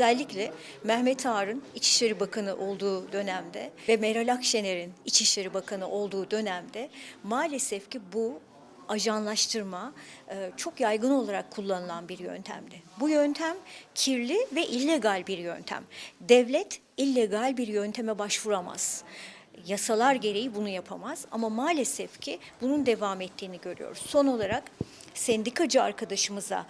özellikle Mehmet Ağar'ın İçişleri Bakanı olduğu dönemde ve Meral Akşener'in İçişleri Bakanı olduğu dönemde maalesef ki bu ajanlaştırma e, çok yaygın olarak kullanılan bir yöntemdi. Bu yöntem kirli ve illegal bir yöntem. Devlet illegal bir yönteme başvuramaz. Yasalar gereği bunu yapamaz ama maalesef ki bunun devam ettiğini görüyoruz. Son olarak sendikacı arkadaşımıza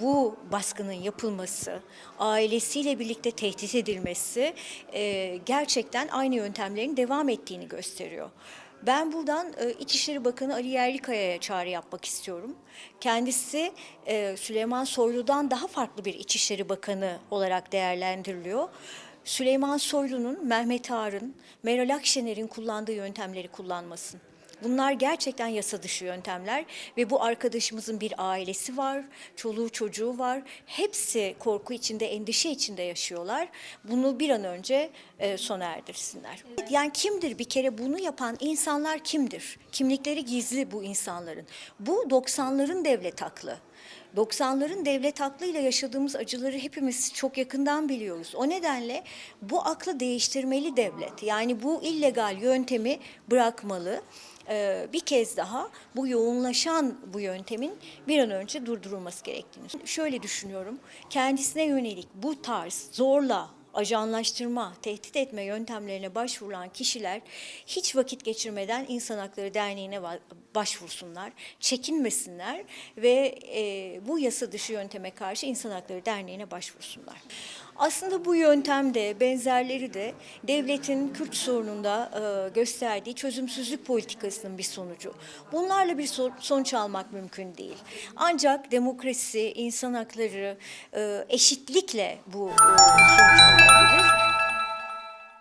bu baskının yapılması, ailesiyle birlikte tehdit edilmesi e, gerçekten aynı yöntemlerin devam ettiğini gösteriyor. Ben buradan e, İçişleri Bakanı Ali Yerlikaya'ya çağrı yapmak istiyorum. Kendisi e, Süleyman Soylu'dan daha farklı bir İçişleri Bakanı olarak değerlendiriliyor. Süleyman Soylu'nun, Mehmet Ağar'ın, Meral Akşener'in kullandığı yöntemleri kullanmasın. Bunlar gerçekten yasa dışı yöntemler ve bu arkadaşımızın bir ailesi var, çoluğu çocuğu var. Hepsi korku içinde, endişe içinde yaşıyorlar. Bunu bir an önce e, sona erdirsinler. Yani kimdir bir kere bunu yapan insanlar kimdir? Kimlikleri gizli bu insanların. Bu 90'ların devlet aklı. 90'ların devlet aklıyla yaşadığımız acıları hepimiz çok yakından biliyoruz. O nedenle bu aklı değiştirmeli devlet. Yani bu illegal yöntemi bırakmalı. Ee, bir kez daha bu yoğunlaşan bu yöntemin bir an önce durdurulması gerektiğini. Şöyle düşünüyorum. Kendisine yönelik bu tarz zorla ajanlaştırma, tehdit etme yöntemlerine başvurulan kişiler hiç vakit geçirmeden İnsan Hakları Derneği'ne başvursunlar, çekinmesinler ve e, bu yasa dışı yönteme karşı İnsan Hakları Derneği'ne başvursunlar. Aslında bu yöntemde benzerleri de devletin Kürt sorununda e, gösterdiği çözümsüzlük politikasının bir sonucu. Bunlarla bir so- sonuç almak mümkün değil. Ancak demokrasi, insan hakları, e, eşitlikle bu e, sonuç Thank.